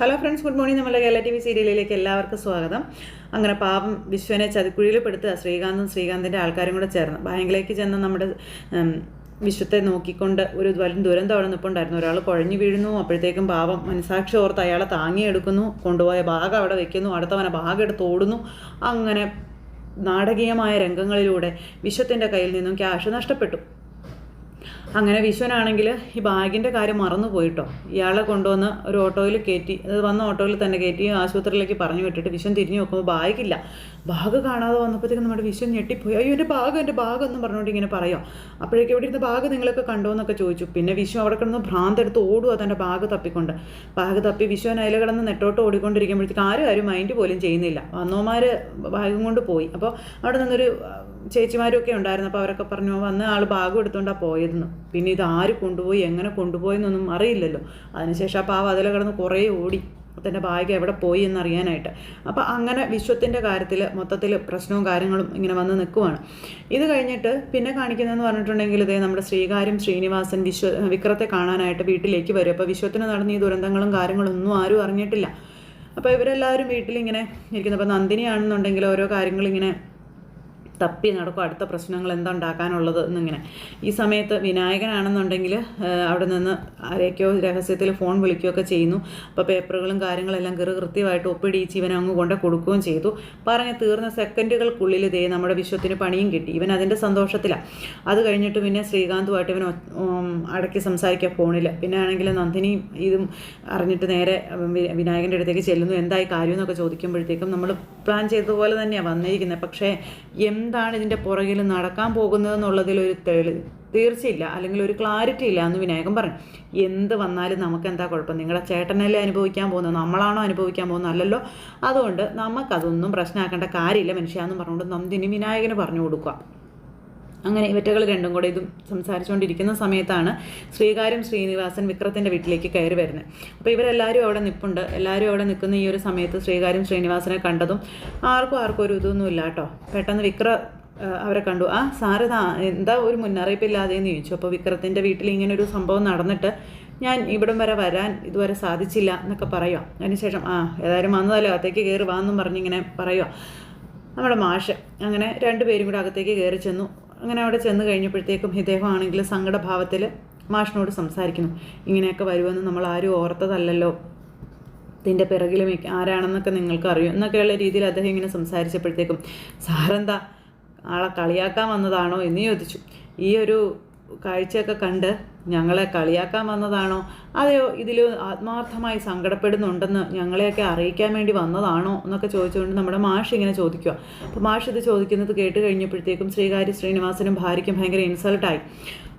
Hello friends good morning നമ്മുടെ Kerala T V സീരിയലിലേക്ക് എല്ലാവർക്കും സ്വാഗതം. അങ്ങനെ പാപം വിശ്വനെ ചതിക്കുഴിയിൽ പെടുത്തുക ശ്രീകാന്തും ശ്രീകാന്തിന്റെ ആൾക്കാരും കൂടെ ചേർന്ന്. ബാങ്കിലേക്ക് ചെന്ന് നമ്മുടെ വിശ്വത്തെ നോക്കിക്കൊണ്ട് ഒരു വലിയ ദുരന്തം അവിടെ നിൽപ്പുണ്ടായിരുന്നു ഒരാൾ കുഴഞ്ഞു വീഴുന്നു. അപ്പോഴത്തേക്കും പാവം മനസാക്ഷി ഓർത്ത് അയാളെ താങ്ങിയെടുക്കുന്നു. കൊണ്ടുപോയ ഭാഗം അവിടെ വെക്കുന്നു. അടുത്തവനെ ബാഗ് എടുത്ത് ഓടുന്നു. അങ്ങനെ നാടകീയമായ രംഗങ്ങളിലൂടെ വിശ്വത്തിന്റെ കയ്യിൽ നിന്നും ക്യാഷ് നഷ്ടപ്പെട്ടു. അങ്ങനെ വിശ്വനാണെങ്കിൽ ഈ ബാഗിന്റെ കാര്യം മറന്നു പോയിട്ടോ. ഇയാളെ കൊണ്ടുവന്ന് ഒരു ഓട്ടോയിൽ കയറ്റി അത് വന്ന ഓട്ടോയിൽ തന്നെ കയറ്റി ആശുപത്രിയിലേക്ക് പറഞ്ഞു വിട്ടിട്ട് വിശ്വൻ തിരിഞ്ഞു നോക്കുമ്പോൾ ബാഗില്ല. ബാഗ് കാണാതെ വന്നപ്പോഴത്തേക്കും നമ്മുടെ വിശ്വം ഞെട്ടിപ്പോയി. അയ്യോ എന്റെ ബാഗ് എന്റെ ബാഗ് എന്ന് പറഞ്ഞുകൊണ്ട് ഇങ്ങനെ പറയാം. അപ്പോഴേക്കും എവിടെ ഇരുന്ന ബാഗ് നിങ്ങളൊക്കെ കണ്ടോ എന്നൊക്കെ ചോദിച്ചു. പിന്നെ വിശ്വം അവിടെ കിടന്ന് ഭ്രാന്തെടുത്ത് ഓടുക തന്റെ ബാഗ് തപ്പിക്കൊണ്ട്. ബാഗ് തപ്പി വിശ്വൻ അതിൽ കിടന്ന് നെട്ടോട്ട് ഓടിക്കൊണ്ടിരിക്കുമ്പോഴത്തേക്ക് ആരും ആരും മൈൻഡ് പോലും ചെയ്യുന്നില്ല. വന്നോമാർ ബാഗും കൊണ്ട് പോയി. അപ്പോൾ അവിടെ നിന്നൊരു ചേച്ചിമാരൊക്കെ ഉണ്ടായിരുന്നു. അപ്പോൾ അവരൊക്കെ പറഞ്ഞു വന്ന് ആൾ ബാഗ് എടുത്തുകൊണ്ടാണ് പോയതെന്ന്. പിന്നെ ഇത് ആര് കൊണ്ടുപോയി എങ്ങനെ കൊണ്ടുപോയെന്നൊന്നും അറിയില്ലല്ലോ. അതിനുശേഷം ആ പാവ അതിൽ കിടന്ന് കുറേ ഓടി. തന്റെ ഭാഗ്യം എവിടെ പോയി എന്നറിയാനായിട്ട്. അപ്പോൾ അങ്ങനെ വിശ്വത്തിന്റെ കാര്യത്തിൽ മൊത്തത്തിൽ പ്രശ്നവും കാര്യങ്ങളും ഇങ്ങനെ വന്ന് നിൽക്കുവാണ് ഇത് കഴിഞ്ഞിട്ട് പിന്നെ കാണിക്കുന്നതെന്ന് പറഞ്ഞിട്ടുണ്ടെങ്കിൽ ഇതേ നമ്മുടെ ശ്രീകാര്യം ശ്രീനിവാസൻ വിശ്വ വിക്രത്തെ കാണാനായിട്ട് വീട്ടിലേക്ക് വരും. അപ്പോൾ വിശ്വത്തിന് നടന്ന ഈ ദുരന്തങ്ങളും കാര്യങ്ങളും ഒന്നും ആരും അറിഞ്ഞിട്ടില്ല. അപ്പോൾ ഇവരെല്ലാവരും വീട്ടിലിങ്ങനെ ഇരിക്കുന്നത് അപ്പോൾ നന്ദിനിയാണെന്നുണ്ടെങ്കിൽ ഓരോ കാര്യങ്ങളിങ്ങനെ തപ്പി നടക്കും അടുത്ത പ്രശ്നങ്ങൾ എന്താ ഉണ്ടാക്കാനുള്ളത് എന്നിങ്ങനെ. ഈ സമയത്ത് വിനായകനാണെന്നുണ്ടെങ്കിൽ അവിടെ നിന്ന് ആരെയൊക്കെയോ രഹസ്യത്തിൽ ഫോൺ വിളിക്കുകയൊക്കെ ചെയ്യുന്നു. അപ്പോൾ പേപ്പറുകളും കാര്യങ്ങളെല്ലാം കയറി കൃത്യമായിട്ട് ഒപ്പിടിയിച്ച് ഇവൻ അങ്ങ് കൊണ്ട് കൊടുക്കുകയും ചെയ്തു. പറഞ്ഞ് തീർന്ന സെക്കൻഡുകൾക്കുള്ളിൽ ഇതേ നമ്മുടെ വിശ്വത്തിന് പണിയും കിട്ടി. ഇവൻ അതിന്റെ സന്തോഷത്തിലാണ് അത് കഴിഞ്ഞിട്ട് പിന്നെ ശ്രീകാന്തുമായിട്ട് ഇവൻ അടക്കി സംസാരിക്കുക ഫോണിൽ. പിന്നെ ആണെങ്കിൽ നന്ദിനി ഇതും അറിഞ്ഞിട്ട് നേരെ വിനായകന്റെ അടുത്തേക്ക് ചെല്ലുന്നു. എന്തായി കാര്യം എന്നൊക്കെ ചോദിക്കുമ്പോഴത്തേക്കും നമ്മൾ പ്ലാൻ ചെയ്തതുപോലെ തന്നെയാണ് വന്നിരിക്കുന്നത് പക്ഷേ എന്താണ് ഇതിന്റെ പുറകിൽ നടക്കാൻ പോകുന്നതെന്നുള്ളതിൽ ഒരു തെളി തീർച്ചയില്ല. അല്ലെങ്കിൽ ഒരു ക്ലാരിറ്റി ഇല്ല എന്ന് വിനായകൻ പറഞ്ഞു. എന്ത് വന്നാലും നമുക്ക് എന്താ കുഴപ്പം? നിങ്ങളുടെ ചേട്ടനല്ലേ അനുഭവിക്കാൻ പോകുന്നത്? നമ്മളാണോ അനുഭവിക്കാൻ പോകുന്നത്? അല്ലല്ലോ. അതുകൊണ്ട് നമുക്കതൊന്നും പ്രശ്നമാക്കേണ്ട കാര്യമില്ല മനുഷ്യാന്ന് പറഞ്ഞുകൊണ്ട് നന്ദിനി വിനായകന് പറഞ്ഞു കൊടുക്കുക അങ്ങനെ ഇവറ്റകൾ രണ്ടും കൂടെ ഇതും സംസാരിച്ചുകൊണ്ടിരിക്കുന്ന സമയത്താണ് ശ്രീകാര്യം ശ്രീനിവാസൻ വിക്രത്തിന്റെ വീട്ടിലേക്ക് കയറി വരുന്നത്. അപ്പോൾ ഇവരെല്ലാവരും അവിടെ നിൽപ്പുണ്ട് എല്ലാവരും അവിടെ നിൽക്കുന്ന ഈ ഒരു സമയത്ത് ശ്രീകാര്യം ശ്രീനിവാസനെ കണ്ടതും ആർക്കും ആർക്കും ഒരു ഇതൊന്നും ഇല്ല കേട്ടോ. പെട്ടെന്ന് വിക്ര അവരെ കണ്ടു. ആ സാറ് എന്താ ഒരു മുന്നറിയിപ്പില്ലാതെ എന്ന് ചോദിച്ചു. അപ്പോൾ വിക്രത്തിന്റെ വീട്ടിൽ ഇങ്ങനെ ഒരു സംഭവം നടന്നിട്ട് ഞാൻ ഇവിടം വരെ വരാൻ ഇതുവരെ സാധിച്ചില്ല എന്നൊക്കെ പറയുക അതിനുശേഷം ആ ഏതായാലും വന്നതല്ലോ അകത്തേക്ക് കയറി വാന്നും പറഞ്ഞിങ്ങനെ പറയുക നമ്മുടെ മാഷ് അങ്ങനെ രണ്ടുപേരും കൂടെ അകത്തേക്ക് കയറി ചെന്നു. അങ്ങനെ അവിടെ ചെന്ന് കഴിഞ്ഞപ്പോഴത്തേക്കും ഇദ്ദേഹം ആണെങ്കിൽ സങ്കടഭാവത്തിൽ മാഷിനോട് സംസാരിക്കുന്നു. ഇങ്ങനെയൊക്കെ വരുമെന്ന് നമ്മൾ ആരും ഓർത്തതല്ലല്ലോ. ഇതിന്റെ മിക്ക ആരാണെന്നൊക്കെ നിങ്ങൾക്ക് അറിയും. എന്നൊക്കെയുള്ള രീതിയിൽ അദ്ദേഹം ഇങ്ങനെ സംസാരിച്ചപ്പോഴത്തേക്കും സാറെന്താ ആളെ കളിയാക്കാൻ വന്നതാണോ? എന്ന് ചോദിച്ചു. ഈ ഒരു കാഴ്ചയൊക്കെ കണ്ട് ഞങ്ങളെ കളിയാക്കാൻ വന്നതാണോ? അതെയോ ഇതിൽ ആത്മാർത്ഥമായി സങ്കടപ്പെടുന്നുണ്ടെന്ന് ഞങ്ങളെയൊക്കെ അറിയിക്കാൻ വേണ്ടി വന്നതാണോ എന്നൊക്കെ ചോദിച്ചുകൊണ്ട് നമ്മുടെ മാഷ് ഇങ്ങനെ ചോദിക്കുക അപ്പോൾ മാഷ് ഇത് ചോദിക്കുന്നത് കേട്ട് കഴിഞ്ഞപ്പോഴത്തേക്കും ശ്രീകാര്യ ശ്രീനിവാസനും ഭാര്യയ്ക്കും ഭയങ്കര ഇൻസൾട്ടായി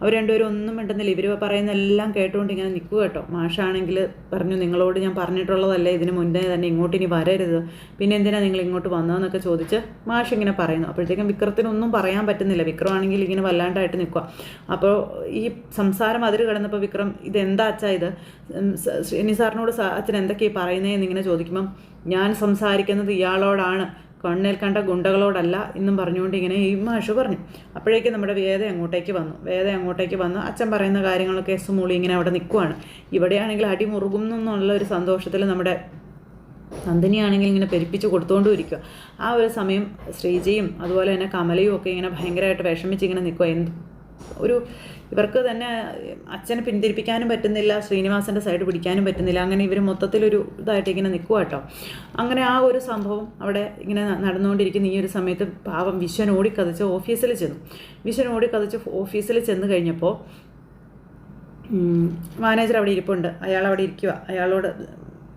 അവർ രണ്ടുപേരും ഒന്നും മിണ്ടുന്നില്ല. ഇവർ പറയുന്ന എല്ലാം കേട്ടുകൊണ്ട് ഇങ്ങനെ നിൽക്കുക കേട്ടോ. മാഷാണെങ്കിൽ പറഞ്ഞു നിങ്ങളോട് ഞാൻ പറഞ്ഞിട്ടുള്ളതല്ലേ ഇതിന് മുന്നേ തന്നെ ഇങ്ങോട്ട് ഇനി വരരുത്. പിന്നെ എന്തിനാണ് നിങ്ങൾ ഇങ്ങോട്ട് വന്നതെന്നൊക്കെ ചോദിച്ച് മാഷ് ഇങ്ങനെ പറയുന്നു. അപ്പോഴത്തേക്കും വിക്രത്തിനൊന്നും പറയാൻ പറ്റുന്നില്ല. വിക്രമാണെങ്കിൽ ഇങ്ങനെ വല്ലാണ്ടായിട്ട് നിൽക്കുക അപ്പോൾ ഈ സംസാരം അതിൽ കിടന്നപ്പോൾ വിക്രം ഇതെന്താ അച്ഛാ ഇത്? ശ്രീനി സാറിനോട് അച്ഛൻ എന്തൊക്കെയാണ് പറയുന്നതെന്ന് ഇങ്ങനെ ചോദിക്കുമ്പം ഞാൻ സംസാരിക്കുന്നത് ഇയാളോടാണ്. കണ്ണിൽ കണ്ട ഗുണ്ടകളോടല്ല എന്നും പറഞ്ഞുകൊണ്ട് ഇങ്ങനെ ഈ മാഷ് പറഞ്ഞു. അപ്പോഴേക്കും നമ്മുടെ വേദ അങ്ങോട്ടേക്ക് വന്നു. വേദ അങ്ങോട്ടേക്ക് വന്നു അച്ഛൻ പറയുന്ന കാര്യങ്ങളൊക്കെ സുമൂളി ഇങ്ങനെ അവിടെ നിൽക്കുവാണ്. ഇവിടെയാണെങ്കിൽ അടി എന്നുള്ള ഒരു സന്തോഷത്തിൽ നമ്മുടെ നന്ദിനിയാണെങ്കിൽ ഇങ്ങനെ പെരുപ്പിച്ച് കൊടുത്തുകൊണ്ടും ഇരിക്കുക ആ ഒരു സമയം ശ്രീജയും അതുപോലെ തന്നെ കമലയും ഒക്കെ ഇങ്ങനെ ഭയങ്കരമായിട്ട് വിഷമിച്ച് ഇങ്ങനെ നിൽക്കുക എന്ത് ഒരു ഇവർക്ക് തന്നെ അച്ഛനെ പിന്തിരിപ്പിക്കാനും പറ്റുന്നില്ല ശ്രീനിവാസന്റെ സൈഡ് പിടിക്കാനും പറ്റുന്നില്ല അങ്ങനെ ഇവർ മൊത്തത്തിലൊരു ഇതായിട്ട് ഇങ്ങനെ നിൽക്കുക കേട്ടോ. അങ്ങനെ ആ ഒരു സംഭവം അവിടെ ഇങ്ങനെ നടന്നുകൊണ്ടിരിക്കുന്ന ഈ ഒരു സമയത്ത് പാവം വിശ്വൻ ഓടിക്കതച്ച് ഓഫീസിൽ ചെന്നു. വിശ്വൻ ഓടിക്കതച്ച് ഓഫീസിൽ ചെന്ന് കഴിഞ്ഞപ്പോൾ മാനേജർ അവിടെ ഇരിപ്പുണ്ട്. അയാൾ അവിടെ ഇരിക്കുക അയാളോട്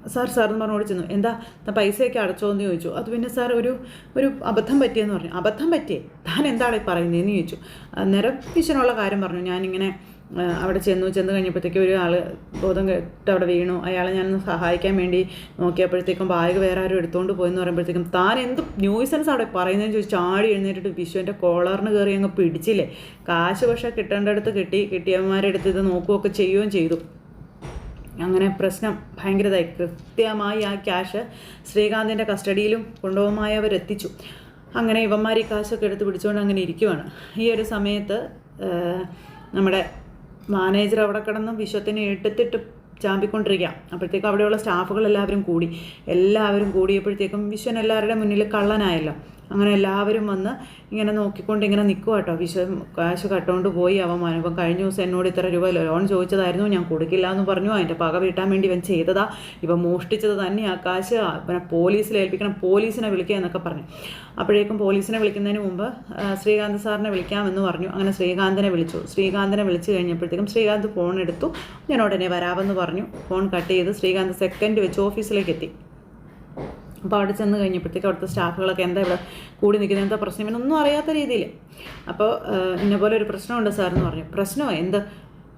സാർ സാർ എന്ന് പറഞ്ഞോട് ചെന്നു. എന്താ പൈസയൊക്കെ അടച്ചോ എന്ന് ചോദിച്ചു. അത് പിന്നെ സാർ ഒരു ഒരു അബദ്ധം പറ്റിയെന്ന് പറഞ്ഞു. അബദ്ധം പറ്റിയേ? താൻ എന്താണ് പറയുന്നത് പറയുന്നതെന്ന് ചോദിച്ചു. അന്നേരം കാര്യം പറഞ്ഞു. ഞാനിങ്ങനെ അവിടെ ചെന്നു. ചെന്ന് കഴിഞ്ഞപ്പോഴത്തേക്കും ഒരു ആൾ ബോധം കെട്ട് അവിടെ വീണു. അയാളെ ഞാനൊന്ന് സഹായിക്കാൻ വേണ്ടി നോക്കിയപ്പോഴത്തേക്കും ബാഗ് വേറെ ആരും എടുത്തുകൊണ്ട് പോയെന്ന് പറയുമ്പോഴത്തേക്കും താൻ എന്ത് ന്യൂസൻസ് അവിടെ പറയുന്നതെന്ന് ചോദിച്ചു ചാടി എഴുന്നേറ്റിട്ട് വിശ്വന്റെ കോളറിന് കയറി അങ്ങ് പിടിച്ചില്ലേ. കാശ് പക്ഷേ കിട്ടേണ്ടടുത്ത് കിട്ടി. കിട്ടിയവന്മാരെടുത്ത് ഇത് നോക്കുകയൊക്കെ ചെയ്യുകയും ചെയ്തു. അങ്ങനെ പ്രശ്നം ഭയങ്കരതായി കൃത്യമായി ആ ക്യാഷ് ശ്രീകാന്തിന്റെ കസ്റ്റഡിയിലും കൊണ്ടുപോകുമായി അവരെത്തിച്ചു അങ്ങനെ ഇവന്മാർ ഈ കാശൊക്കെ എടുത്ത് പിടിച്ചുകൊണ്ട് അങ്ങനെ ഇരിക്കുവാണ്. ഈ ഒരു സമയത്ത് നമ്മുടെ മാനേജർ അവിടെ കിടന്ന് വിശ്വത്തിനെ എടുത്തിട്ട് ചാമ്പിക്കൊണ്ടിരിക്കുക അപ്പോഴത്തേക്കും അവിടെയുള്ള സ്റ്റാഫുകൾ എല്ലാവരും കൂടി എല്ലാവരും കൂടിയപ്പോഴത്തേക്കും വിശ്വൻ എല്ലാവരുടെ മുന്നിൽ കള്ളനായല്ലോ. അങ്ങനെ എല്ലാവരും വന്ന് ഇങ്ങനെ നോക്കിക്കൊണ്ട് ഇങ്ങനെ നിൽക്കുക കേട്ടോ വിശ്വം കാശ് കട്ടുകൊണ്ട് പോയി അവൻ അവൻ കഴിഞ്ഞ ദിവസം എന്നോട് ഇത്ര രൂപ ലോൺ ചോദിച്ചതായിരുന്നു ഞാൻ കൊടുക്കില്ല എന്ന് പറഞ്ഞു. അതിന്റെ പക വീട്ടാൻ വേണ്ടി ഇവൻ ചെയ്തതാ. ഇവൻ മോഷ്ടിച്ചത് തന്നെയാ. കാശ് പിന്നെ പോലീസിൽ ഏൽപ്പിക്കണം പോലീസിനെ വിളിക്കുക എന്നൊക്കെ പറഞ്ഞു. അപ്പോഴേക്കും പോലീസിനെ വിളിക്കുന്നതിന് മുമ്പ് ആ, ശ്രീകാന്ത് സാറിനെ വിളിക്കാമെന്ന് പറഞ്ഞു. അങ്ങനെ ശ്രീകാന്തിനെ വിളിച്ചു. ശ്രീകാന്തിനെ വിളിച്ചു കഴിഞ്ഞപ്പോഴത്തേക്കും ശ്രീകാന്ത് ഫോൺ എടുത്തു. ഞാൻ ഉടനെ വരാമെന്ന് പറഞ്ഞു. ഫോൺ കട്ട് ചെയ്ത് ശ്രീകാന്ത് സെക്കൻഡ് വെച്ച് ഓഫീസിലേക്ക് എത്തി. അപ്പോൾ അവിടെ ചെന്ന് കഴിഞ്ഞപ്പോഴത്തേക്ക് അവിടുത്തെ സ്റ്റാഫുകളൊക്കെ എന്താ ഇവിടെ കൂടി നിൽക്കുന്നത്? എന്താ പ്രശ്നം? എന്നൊന്നും അറിയാത്ത രീതിയിൽ. അപ്പോൾ ഇന്ന പോലെ ഒരു പ്രശ്നമുണ്ട് സാർ എന്ന് പറഞ്ഞു. പ്രശ്നമോ? എന്ത്?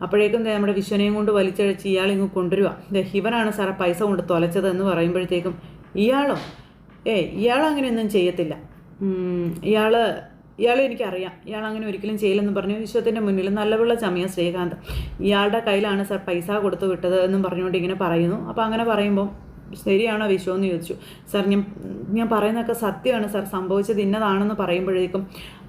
അപ്പോഴേക്കും നമ്മുടെ വിശ്വനെയും കൊണ്ട് വലിച്ചഴച്ച് ഇയാൾ ഇങ്ങ് കൊണ്ടുവരിക ഇവനാണ് സാറെ പൈസ കൊണ്ട് തൊലച്ചത് എന്ന് പറയുമ്പോഴത്തേക്കും ഇയാളോ? ഏ ഇയാൾ അങ്ങനെയൊന്നും ചെയ്യത്തില്ല. ഇയാൾ ഇയാളെ എനിക്കറിയാം. ഇയാൾ അങ്ങനെ ഒരിക്കലും ചെയ്യില്ലെന്ന് പറഞ്ഞു. വിശ്വത്തിന്റെ മുന്നിൽ നല്ലവുള്ള ചമയ ശ്രീകാന്ത്. ഇയാളുടെ കയ്യിലാണ് സാർ പൈസ കൊടുത്തു വിട്ടത് എന്നും പറഞ്ഞുകൊണ്ട് ഇങ്ങനെ പറയുന്നു. അപ്പോൾ അങ്ങനെ പറയുമ്പോൾ ശരിയാണോ വിശ്വം എന്ന് ചോദിച്ചു. സാർ ഞാൻ ഞാൻ പറയുന്നതൊക്കെ സത്യമാണ് സാർ. സംഭവിച്ചത് ഇന്നതാണെന്ന് പറയുമ്പോഴേക്കും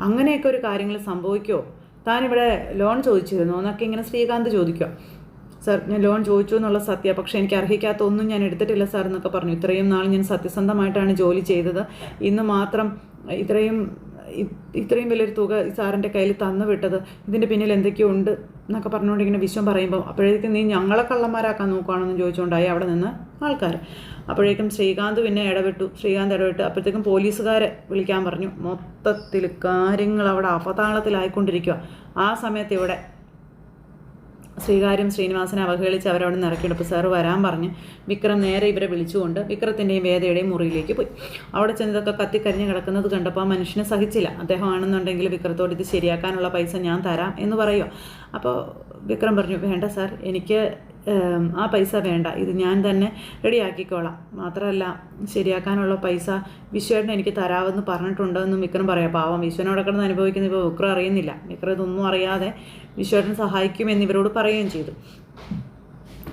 അങ്ങനെയൊക്കെ ഒരു കാര്യങ്ങൾ സംഭവിക്കുമോ താനിവിടെ ലോൺ ചോദിച്ചിരുന്നു. എന്നൊക്കെ ഇങ്ങനെ ശ്രീകാന്ത് ചോദിക്കുക സാർ ഞാൻ ലോൺ ചോദിച്ചു എന്നുള്ള സത്യം പക്ഷേ എനിക്ക് അർഹിക്കാത്ത ഒന്നും ഞാൻ എടുത്തിട്ടില്ല സാർ എന്നൊക്കെ പറഞ്ഞു. ഇത്രയും നാൾ ഞാൻ സത്യസന്ധമായിട്ടാണ് ജോലി ചെയ്തത്. ഇന്ന് മാത്രം ഇത്രയും ഇത്രയും വലിയൊരു തുക സാറിന്റെ കയ്യിൽ തന്നു വിട്ടത്. ഇതിന്റെ പിന്നിൽ എന്തൊക്കെയോ ഉണ്ട്. എന്നൊക്കെ പറഞ്ഞുകൊണ്ട് ഇങ്ങനെ വിശ്വം പറയുമ്പോൾ അപ്പോഴേക്കും നീ ഞങ്ങളെ കള്ളന്മാരാക്കാൻ നോക്കുകയാണെന്ന് ചോദിച്ചുകൊണ്ടായി അവിടെ നിന്ന് ആൾക്കാർ അപ്പോഴേക്കും ശ്രീകാന്ത് പിന്നെ ഇടപെട്ടു. ശ്രീകാന്ത് ഇടപെട്ട് അപ്പോഴത്തേക്കും പോലീസുകാരെ വിളിക്കാൻ പറഞ്ഞു. മൊത്തത്തിൽ കാര്യങ്ങൾ അവിടെ അപതാളത്തിലായിക്കൊണ്ടിരിക്കുക ആ സമയത്ത് ഇവിടെ ശ്രീകാര്യം ശ്രീനിവാസനെ അവഹേളിച്ച് അവരവിടെ നിന്ന് ഇറക്കിയെടുപ്പ് സാറ് വരാൻ പറഞ്ഞ് വിക്രം നേരെ ഇവരെ വിളിച്ചുകൊണ്ട് വിക്രത്തിന്റെയും വേദയുടെയും മുറിയിലേക്ക് പോയി. അവിടെ ചെന്നതൊക്കെ കത്തിക്കരിഞ്ഞ് കിടക്കുന്നത് കണ്ടപ്പോൾ ആ മനുഷ്യനെ സഹിച്ചില്ല. അദ്ദേഹമാണെന്നുണ്ടെങ്കിൽ വിക്രത്തോട് ഇത് ശരിയാക്കാനുള്ള പൈസ ഞാൻ തരാം എന്ന് പറയുക അപ്പോൾ വിക്രം പറഞ്ഞു വേണ്ട സാർ എനിക്ക് ആ പൈസ വേണ്ട. ഇത് ഞാൻ തന്നെ റെഡിയാക്കിക്കോളാം. മാത്രമല്ല ശരിയാക്കാനുള്ള പൈസ വിശ്വേട്ടൻ എനിക്ക് തരാമെന്ന് പറഞ്ഞിട്ടുണ്ടോ എന്ന് വിക്രം പറയാം. പാവം വിശ്വനോടെ കിടന്ന് അനുഭവിക്കുന്ന ഇപ്പോൾ വിക്രം അറിയുന്നില്ല. വിക്രം ഇതൊന്നും അറിയാതെ വിശ്വേട്ടൻ സഹായിക്കുമെന്ന് ഇവരോട് പറയുകയും ചെയ്തു.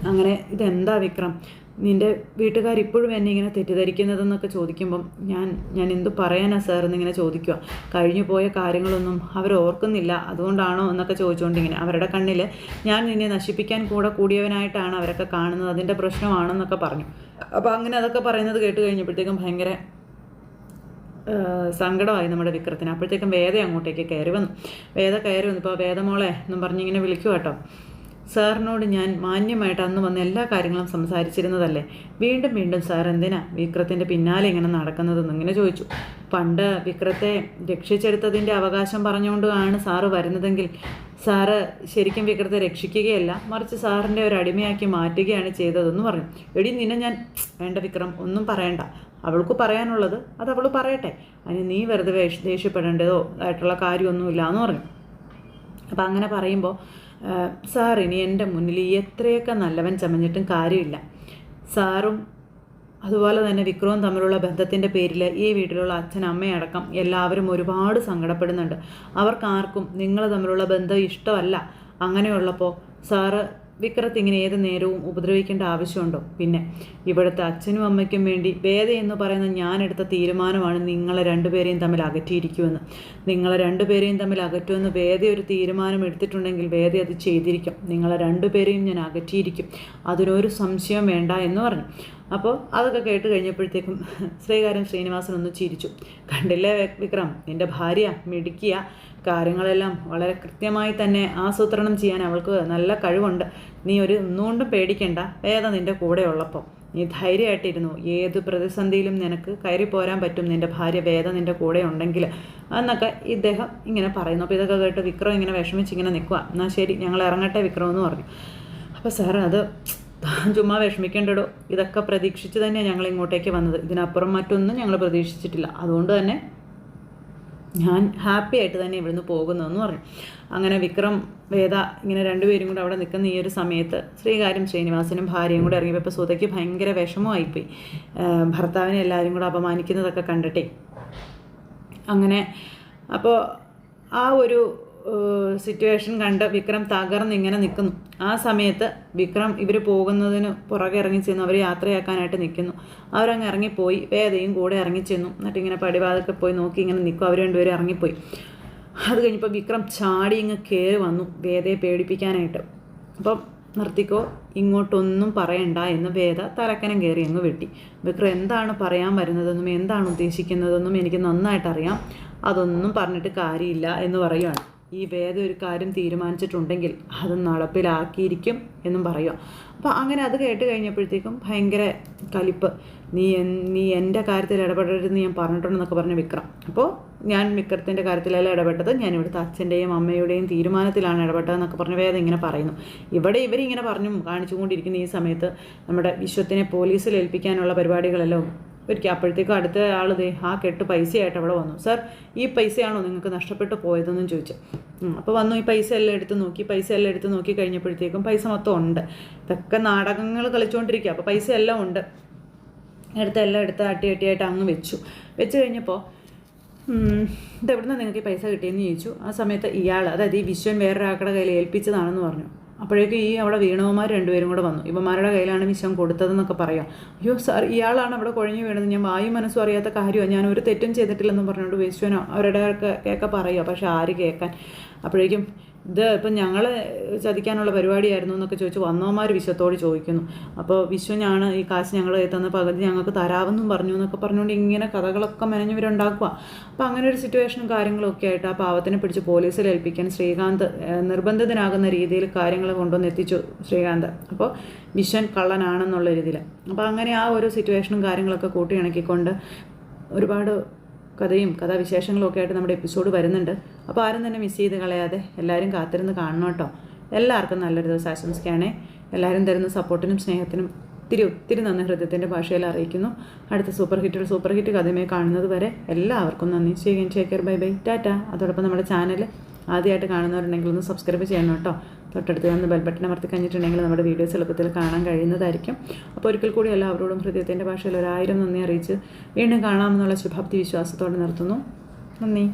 അങ്ങനെ ഇതെന്താ വിക്രം? നിന്റെ വീട്ടുകാർ ഇപ്പോഴും എന്നെ ഇങ്ങനെ തെറ്റിദ്ധരിക്കുന്നതെന്നൊക്കെ ചോദിക്കുമ്പം ഞാൻ ഞാൻ എന്തു പറയാനാ സാർ എന്നിങ്ങനെ ചോദിക്കുക കഴിഞ്ഞു പോയ കാര്യങ്ങളൊന്നും അവർ ഓർക്കുന്നില്ല. അതുകൊണ്ടാണോ എന്നൊക്കെ ചോദിച്ചുകൊണ്ടിങ്ങനെ അവരുടെ കണ്ണിൽ ഞാൻ നിന്നെ നശിപ്പിക്കാൻ കൂടെ കൂടിയവനായിട്ടാണ് അവരൊക്കെ കാണുന്നത്. അതിന്റെ പ്രശ്നമാണെന്നൊക്കെ പറഞ്ഞു. അപ്പോൾ അങ്ങനെ അതൊക്കെ പറയുന്നത് കേട്ട് കഴിഞ്ഞപ്പോഴത്തേക്കും ഭയങ്കര സങ്കടമായി നമ്മുടെ വിക്രത്തിന്. അപ്പോഴത്തേക്കും വേദ അങ്ങോട്ടേക്ക് കയറി വന്നു. വേദ കയറി വന്നു. ഇപ്പോൾ വേദമോളെ എന്നും പറഞ്ഞിങ്ങനെ വിളിക്കുക കേട്ടോ. സാറിനോട് ഞാൻ മാന്യമായിട്ട് അന്ന് വന്ന എല്ലാ കാര്യങ്ങളും സംസാരിച്ചിരുന്നതല്ലേ? വീണ്ടും വീണ്ടും സാർ എന്തിനാ വിക്രത്തിന്റെ പിന്നാലെ ഇങ്ങനെ നടക്കുന്നതെന്ന് ഇങ്ങനെ ചോദിച്ചു. പണ്ട് വിക്രത്തെ രക്ഷിച്ചെടുത്തതിന്റെ അവകാശം പറഞ്ഞുകൊണ്ടാണ് സാറ് വരുന്നതെങ്കിൽ സാറ് ശരിക്കും വിക്രത്തെ രക്ഷിക്കുകയല്ല മറിച്ച് സാറിന്റെ ഒരു അടിമയാക്കി മാറ്റുകയാണ് ചെയ്തതെന്ന് പറഞ്ഞു. എടി നിന്നെ ഞാൻ വേണ്ട വിക്രം ഒന്നും പറയണ്ട. അവൾക്ക് പറയാനുള്ളത് അത് അവൾ പറയട്ടെ. അതിന് നീ വെറുതെ ദേഷ്യപ്പെടേണ്ടതോ ആയിട്ടുള്ള കാര്യമൊന്നുമില്ല എന്ന് പറഞ്ഞു. അപ്പം അങ്ങനെ പറയുമ്പോൾ സാർ ഇനി എന്റെ മുന്നിൽ എത്രയൊക്കെ നല്ലവൻ ചമഞ്ഞിട്ടും കാര്യമില്ല. സാറും അതുപോലെ തന്നെ വിക്രവും തമ്മിലുള്ള ബന്ധത്തിന്റെ പേരിൽ ഈ വീട്ടിലുള്ള അച്ഛൻ അമ്മയടക്കം എല്ലാവരും ഒരുപാട് സങ്കടപ്പെടുന്നുണ്ട്. അവർക്കാർക്കും നിങ്ങൾ തമ്മിലുള്ള ബന്ധം ഇഷ്ടമല്ല. അങ്ങനെയുള്ളപ്പോൾ സാറ് വിക്രത്ത് ഇങ്ങനെ ഏത് നേരവും ഉപദ്രവിക്കേണ്ട ആവശ്യമുണ്ടോ? പിന്നെ ഇവിടുത്തെ അച്ഛനും അമ്മയ്ക്കും വേണ്ടി വേദ എന്ന് പറയുന്ന ഞാനെടുത്ത തീരുമാനമാണ് നിങ്ങളെ രണ്ടുപേരെയും തമ്മിൽ അകറ്റിയിരിക്കുമെന്ന്. നിങ്ങളെ രണ്ടുപേരെയും തമ്മിൽ അകറ്റുമെന്ന് വേദ ഒരു തീരുമാനം എടുത്തിട്ടുണ്ടെങ്കിൽ വേദ അത് ചെയ്തിരിക്കും. നിങ്ങളെ രണ്ടുപേരെയും ഞാൻ അകറ്റിയിരിക്കും. അതിനൊരു സംശയം വേണ്ട എന്ന് പറഞ്ഞു. അപ്പോൾ അതൊക്കെ കേട്ട് കഴിഞ്ഞപ്പോഴത്തേക്കും ശ്രീകാര്യം ശ്രീനിവാസൻ ഒന്ന് ചിരിച്ചു. കണ്ടില്ലേ വിക്രം? നിന്റെ ഭാര്യ മിടുക്കിയ. കാര്യങ്ങളെല്ലാം വളരെ കൃത്യമായി തന്നെ ആസൂത്രണം ചെയ്യാൻ അവൾക്ക് നല്ല കഴിവുണ്ട്. നീ ഒരു ഒന്നുകൊണ്ടും പേടിക്കണ്ട. വേദ നിന്റെ കൂടെ ഉള്ളപ്പോൾ നീ ധൈര്യമായിട്ടിരുന്നു. ഏത് പ്രതിസന്ധിയിലും നിനക്ക് കയറി പോരാൻ പറ്റും. നിന്റെ ഭാര്യ വേദ നിന്റെ കൂടെ ഉണ്ടെങ്കിൽ എന്നൊക്കെ ഇദ്ദേഹം ഇങ്ങനെ പറയുന്നു. അപ്പോൾ ഇതൊക്കെ കേട്ട് വിക്രം ഇങ്ങനെ വിഷമിച്ച് ഇങ്ങനെ നിൽക്കുക എന്നാൽ ശരി ഞങ്ങൾ ഇറങ്ങട്ടെ വിക്രം എന്ന് പറഞ്ഞു. അപ്പോൾ സാർ അത് താൻ ചുമ്മാ വിഷമിക്കേണ്ടടോ. ഇതൊക്കെ പ്രതീക്ഷിച്ച് തന്നെയാണ് ഞങ്ങൾ ഇങ്ങോട്ടേക്ക് വന്നത്. ഇതിനപ്പുറം മറ്റൊന്നും ഞങ്ങൾ പ്രതീക്ഷിച്ചിട്ടില്ല. അതുകൊണ്ട് തന്നെ ഞാൻ ഹാപ്പി ആയിട്ട് തന്നെ ഇവിടുന്ന് പോകുന്നതെന്ന് പറഞ്ഞു. അങ്ങനെ വിക്രം വേദ ഇങ്ങനെ രണ്ടുപേരും കൂടെ അവിടെ നിൽക്കുന്ന ഈ ഒരു സമയത്ത് ശ്രീകാര്യം ശ്രീനിവാസനും ഭാര്യയും കൂടെ ഇറങ്ങിയപ്പോൾ ഇപ്പോൾ സുധയ്ക്ക് ഭയങ്കര വിഷമമായിപ്പോയി ഭർത്താവിനെ എല്ലാവരും കൂടെ അപമാനിക്കുന്നതൊക്കെ കണ്ടിട്ടേ. അങ്ങനെ അപ്പോൾ ആ ഒരു സിറ്റുവേഷൻ കണ്ട് വിക്രം തകർന്ന് ഇങ്ങനെ നിൽക്കുന്നു ആ സമയത്ത് വിക്രം ഇവർ പോകുന്നതിന് പുറകെ ഇറങ്ങി ചെന്നു. അവർ യാത്രയാക്കാനായിട്ട് നിൽക്കുന്നു അവരങ്ങ് ഇറങ്ങിപ്പോയി. വേദയും കൂടെ ഇറങ്ങി ചെന്നു. എന്നിട്ട് ഇങ്ങനെ പടിവാതൊക്കെ പോയി നോക്കി ഇങ്ങനെ നിൽക്കും. അവർ രണ്ടുപേരും ഇറങ്ങിപ്പോയി. അത് കഴിഞ്ഞപ്പോൾ വിക്രം ചാടി ഇങ്ങ് കയറി വന്നു. വേദയെ പേടിപ്പിക്കാനായിട്ട്. അപ്പം നിർത്തിക്കോ ഇങ്ങോട്ടൊന്നും പറയണ്ട എന്ന് വേദ തലക്കനം കയറി അങ്ങ് വെട്ടി. വിക്രം എന്താണ് പറയാൻ വരുന്നതെന്നും എന്താണ് ഉദ്ദേശിക്കുന്നതെന്നും എനിക്ക് നന്നായിട്ട് അറിയാം അതൊന്നും പറഞ്ഞിട്ട് കാര്യമില്ല എന്ന് പറയുകയാണ് ഈ വേദ ഒരു കാര്യം തീരുമാനിച്ചിട്ടുണ്ടെങ്കിൽ അത് നടപ്പിലാക്കിയിരിക്കും എന്നും പറയുക. അപ്പോൾ അങ്ങനെ അത് കേട്ട് കഴിഞ്ഞപ്പോഴത്തേക്കും ഭയങ്കര കലിപ്പ്. നീ എൻ- നീ എന്റെ കാര്യത്തിൽ ഇടപെടരുതെന്ന് ഞാൻ പറഞ്ഞിട്ടുണ്ടെന്നൊക്കെ പറഞ്ഞ് വിക്രം. അപ്പോൾ ഞാൻ വിക്രത്തിന്റെ കാര്യത്തിലല്ല ഇടപെട്ടത് ഞാൻ ഇവിടുത്തെ അച്ഛന്റെയും അമ്മയുടെയും തീരുമാനത്തിലാണ് ഇടപെട്ടതെന്നൊക്കെ പറഞ്ഞ് വേദം ഇങ്ങനെ പറയുന്നു. ഇവിടെ ഇവരിങ്ങനെ പറഞ്ഞും കാണിച്ചുകൊണ്ടിരിക്കുന്ന ഈ സമയത്ത് നമ്മുടെ വിശ്വത്തിനെ പോലീസിൽ ഏൽപ്പിക്കാനുള്ള പരിപാടികളെല്ലാം ഒരിക്കൽ അപ്പോഴത്തേക്കും അടുത്ത ആൾ ദേ ആ കെട്ട് പൈസയായിട്ട് അവിടെ വന്നു. സാർ ഈ പൈസയാണോ നിങ്ങൾക്ക് നഷ്ടപ്പെട്ടു പോയതെന്നും ചോദിച്ചു. അപ്പോൾ വന്നു ഈ പൈസ എല്ലാം എടുത്ത് നോക്കി പൈസ എല്ലാം എടുത്ത് നോക്കി കഴിഞ്ഞപ്പോഴത്തേക്കും പൈസ മൊത്തം ഉണ്ട്. ഇതൊക്കെ നാടകങ്ങൾ കളിച്ചുകൊണ്ടിരിക്കുക അപ്പോൾ പൈസ എല്ലാം ഉണ്ട്. എടുത്ത് എല്ലാം എടുത്ത് അട്ടി അട്ടിയായിട്ട് അങ്ങ് വെച്ചു. വെച്ച് കഴിഞ്ഞപ്പോൾ ഇത് എവിടുന്ന് നിങ്ങൾക്ക് ഈ പൈസ കിട്ടിയെന്ന് ചോദിച്ചു? ആ സമയത്ത് ഇയാൾ അതായത് ഈ വിശ്വൻ വേറൊരാളുടെ കയ്യിൽ ഏൽപ്പിച്ചതാണെന്ന് പറഞ്ഞു. അപ്പോഴേക്കും ഈ അവിടെ വീണവന്മാർ രണ്ടുപേരും കൂടെ വന്നു. ഇവന്മാരുടെ കയ്യിലാണ് വിഷം കൊടുത്തതെന്നൊക്കെ പറയാം. അയ്യോ സാർ ഇയാളാണ് അവിടെ കുഴഞ്ഞു വീണത്. ഞാൻ വായു മനസ്സും അറിയാത്ത കാര്യമാണ് ഞാൻ ഒരു തെറ്റും ചെയ്തിട്ടില്ലെന്ന് പറഞ്ഞുകൊണ്ട് വിശ്വനോ അവരുടെ കേൾക്കാൻ പറയുക പക്ഷെ ആര് കേൾക്കാൻ അപ്പോഴേക്കും ഇത് ഇപ്പം ഞങ്ങൾ ചതിക്കാനുള്ള പരിപാടിയായിരുന്നു എന്നൊക്കെ ചോദിച്ച് വന്നവന്മാർ വിശ്വത്തോട് ചോദിക്കുന്നു. അപ്പോൾ വിശ്വനാണ് ഈ കാശ് ഞങ്ങൾ തന്ന പകുതി ഞങ്ങൾക്ക് തരാമെന്നും പറഞ്ഞു എന്നൊക്കെ പറഞ്ഞുകൊണ്ട് ഇങ്ങനെ കഥകളൊക്കെ മെനഞ്ഞവരുണ്ടാക്കുക. അപ്പോൾ അങ്ങനെ ഒരു സിറ്റുവേഷനും കാര്യങ്ങളൊക്കെ ആയിട്ട് ആ പാവത്തിനെ പിടിച്ച് പോലീസിൽ ഏൽപ്പിക്കാൻ ശ്രീകാന്ത് നിർബന്ധിതനാകുന്ന രീതിയിൽ കാര്യങ്ങൾ കൊണ്ടുവന്ന് എത്തിച്ചു ശ്രീകാന്ത്. അപ്പോൾ വിശ്വൻ കള്ളനാണെന്നുള്ള രീതിയിൽ. അപ്പോൾ അങ്ങനെ ആ ഒരു സിറ്റുവേഷനും കാര്യങ്ങളൊക്കെ കൂട്ടിയിണക്കിക്കൊണ്ട് ഒരുപാട് കഥയും കഥാവിശേഷങ്ങളും ഒക്കെ ആയിട്ട് നമ്മുടെ എപ്പിസോഡ് വരുന്നുണ്ട്. അപ്പോൾ ആരും തന്നെ മിസ് ചെയ്ത് കളയാതെ എല്ലാവരും കാത്തിരുന്ന് കാണണം കേട്ടോ. എല്ലാവർക്കും നല്ലൊരു ദിവസം ആശംസിക്കുകയാണേ. എല്ലാവരും തരുന്ന സപ്പോർട്ടിനും സ്നേഹത്തിനും ഒത്തിരി ഒത്തിരി നന്ദി. ഹൃദയത്തിന്റെ ഭാഷയിൽ അറിയിക്കുന്നു. അടുത്ത സൂപ്പർ ഹിറ്റുകൾ സൂപ്പർ ഹിറ്റ് കഥയുമായി കാണുന്നത് വരെ എല്ലാവർക്കും നന്ദി. ചെയ്യുകയും ചേക്കർ ബൈ ബൈ ടാറ്റ അതോടൊപ്പം നമ്മുടെ ചാനൽ ആദ്യമായിട്ട് കാണുന്നവരുണ്ടെങ്കിൽ ഒന്ന് സബ്സ്ക്രൈബ് ചെയ്യണം കേട്ടോ. തൊട്ടടുത്ത് വന്ന് ബെൽ ബട്ടൺ അമർത്തി കഴിഞ്ഞിട്ടുണ്ടെങ്കിൽ നമ്മുടെ വീഡിയോസ് എളുപ്പത്തിൽ കാണാൻ കഴിയുന്നതായിരിക്കും. അപ്പോൾ ഒരിക്കൽ കൂടി എല്ലാവരോടും ഹൃദയത്തിന്റെ ഭാഷയിൽ ഒരായിരം നന്ദി അറിയിച്ച് വീണ്ടും കാണാമെന്നുള്ള ശുഭാപ്തി വിശ്വാസത്തോടെ നിർത്തുന്നു. നന്ദി.